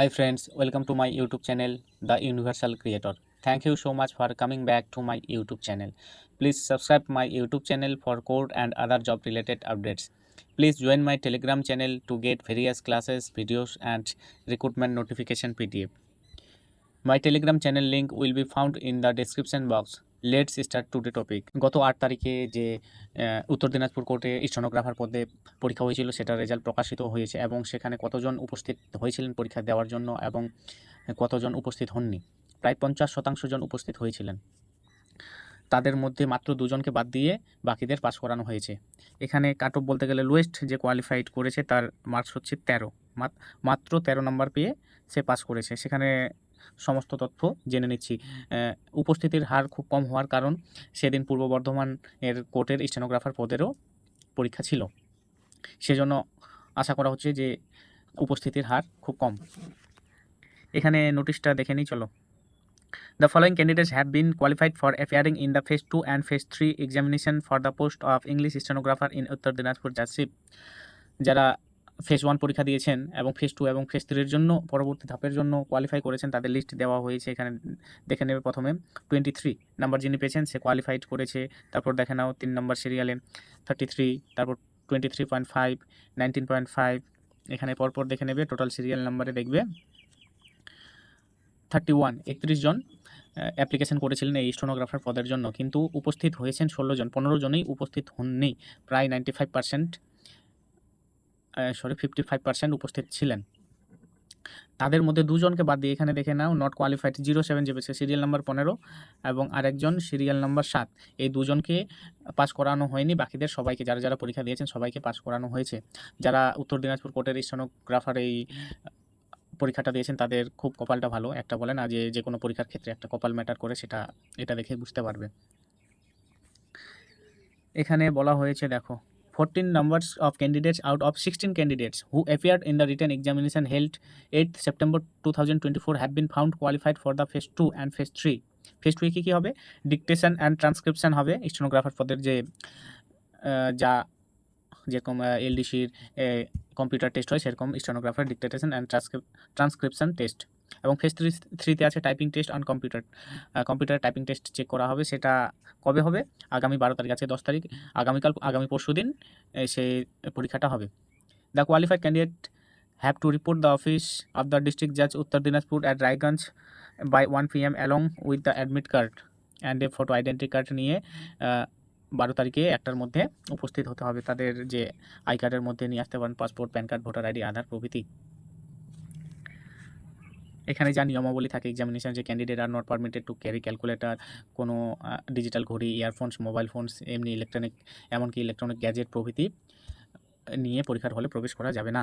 Hi friends, welcome to my YouTube channel, The Universal Creator. Thank you so much for coming back to my YouTube channel. Please subscribe my YouTube channel for code and other job related updates. Please join my Telegram channel to get various classes, videos and recruitment notification PDF. My Telegram channel link will be found in the description box. Let's start today topic গত আট তারিখে যে উত্তর দিনাজপুর কোর্টে স্টনোগ্রাফার পদে পরীক্ষা হয়েছিল সেটার রেজাল্ট প্রকাশিত হয়েছে এবং সেখানে কতজন উপস্থিত হয়েছিলেন পরীক্ষা দেওয়ার জন্য এবং কতজন উপস্থিত হননি? প্রায় পঞ্চাশ শতাংশ জন উপস্থিত হয়েছিলেন। তাদের মধ্যে মাত্র দুজনকে বাদ দিয়ে বাকিদের পাস করানো হয়েছে। এখানে কাট অফ বলতে গেলে লোয়েস্ট যে কোয়ালিফাইড করেছে তার মার্কস হচ্ছে তেরো। মাত্র তেরো নম্বর পেয়ে সে পাস করেছে। সেখানে সমস্ত তথ্য জেনে নিচ্ছি। উপস্থিতির হার খুব কম হওয়ার কারণ সেদিন পূর্ব বর্ধমান এর কোর্টের স্টেনোগ্রাফার পদেরও পরীক্ষা ছিল। সেজন্য আশা করা হচ্ছে যে উপস্থিতির হার খুব কম। এখানে নোটিশটা দেখে নিই, চলো। The following candidates have been qualified for appearing in the phase two and phase three examination for the post of English stenographer in Uttar Dinajpur judgeship যারা ফেজ ওয়ান পরীক্ষা দিয়েছেন এবং ফেজ টু এবং ফেজ থ্রির জন্য, পরবর্তী ধাপের জন্য কোয়ালিফাই করেছেন, তাদের লিস্ট দেওয়া হয়েছে এখানে, দেখে নেবে প্রথমে। টোয়েন্টি থ্রি নাম্বার যিনি পেয়েছেন, সে কোয়ালিফাইড করেছে। তারপর দেখে নাও, তিন নম্বর সিরিয়ালে থার্টি থ্রি তারপর twenty three point five nineteen point five এখানে পরপর দেখে নেবে টোটাল সিরিয়াল নাম্বারে দেখবে। থার্টি ওয়ান একত্রিশ জন অ্যাপ্লিকেশন করেছিলেন এই স্টোনোগ্রাফার পদের জন্য। কিন্তু উপস্থিত হয়েছেন ষোলো জন, পনেরো জনই উপস্থিত হননি, প্রায় ninety five percent sorry fifty five percent উপস্থিত ছিলেন। তাদের মধ্যে দুজনকে বাদ দিয়ে এখানে দেখে নাও নট কোয়ালিফাইড জিরো সেভেন চেপেছে সিরিয়াল নাম্বার পনেরো এবং আরেকজন সিরিয়াল নাম্বার সাত। এই দুজনকে পাস করানো হয়নি, বাকিদের সবাইকে, যারা যারা পরীক্ষা দিয়েছেন, সবাইকে পাস করানো হয়েছে। যারা উত্তর দিনাজপুর কোর্টের স্টেনোগ্রাফার এই পরীক্ষাটা দিয়েছেন, তাদের খুব কপালটা ভালো। একটা বলেন আর যে যে কোনো পরীক্ষার ক্ষেত্রে একটা কপাল ম্যাটার করে, সেটা, এটা দেখে বুঝতে পারবে। এখানে বলা হয়েছে, দেখো fourteen numbers of candidates out of sixteen candidates who appeared in the written examination held eight September two thousand twenty four have been found qualified for the phase two and phase three phase two কী কী হবে? Dictation and transcription হবে। Stenographer পদের যে যা যেরকম এলডিসির computer test হয়, সেরকম stenographer dictation and transcription test এবং ফেস থ্রি থ্রিতে আছে typing test on computer computer typing test check করা হবে, সেটা কবে হবে? আগামী বারো তারিখ আছে, দশ তারিখ। আগামীকাল, আগামী পরশু দিন সেই পরীক্ষাটা হবে। The qualified candidate have to report the office of the district জাজ Uttar Dinajpur at Raiganj by one P M along with the admit card and a photo identity card নিয়ে বারো তারিখে একটার মধ্যে উপস্থিত হতে হবে। তাদের যে আই কার্ডের মধ্যে নিয়ে আসতে পারেন, passport, PAN card, voter ID Aadhaar প্রভৃতি। এখানে যা নিয়মাবলী থাকে এক্সামিনেশন যে candidate are not permitted to carry calculator কোনো ডিজিটাল ঘড়ি ইয়ারফোনস মোবাইল ফোনস এমনি ইলেকট্রনিক এমনকি ইলেকট্রনিক গ্যাজেট প্রভৃতি নিয়ে পরীক্ষার হলে প্রবেশ করা যাবে না।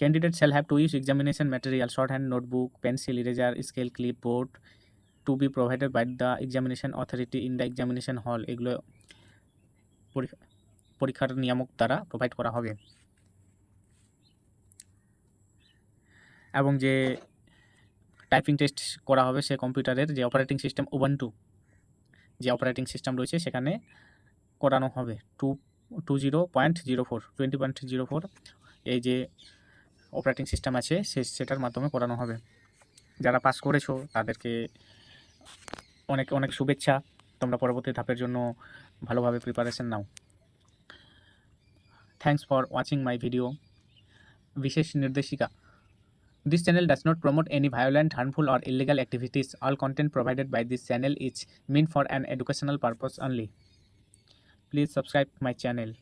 Candidate shall have to use examination material shorthand notebook pencil eraser scale clipboard to be provided by the examination authority in the examination hall এগুলো পরীক্ষার নিয়ামক দ্বারা প্রোভাইড করা হবে। এবং যে টাইপিং টেস্ট করা হবে সে কম্পিউটারের যে অপারেটিং সিস্টেম ওবান্টু যে অপারেটিং সিস্টেম রয়েছে সেখানে করানো হবে। Two two zero point zero four twenty point zero four এই যে অপারেটিং সিস্টেম আছে সে, সেটার মাধ্যমে করানো হবে। যারা পাস করেছ তাদেরকে অনেক অনেক শুভেচ্ছা। তোমরা পরবর্তী ধাপের জন্য ভালোভাবে preparation now. Thanks for watching my video বিশেষ নির্দেশিকা। This channel does not promote any violent, harmful, or illegal activities. All content provided by this channel is meant for an educational purpose only. Please subscribe my channel.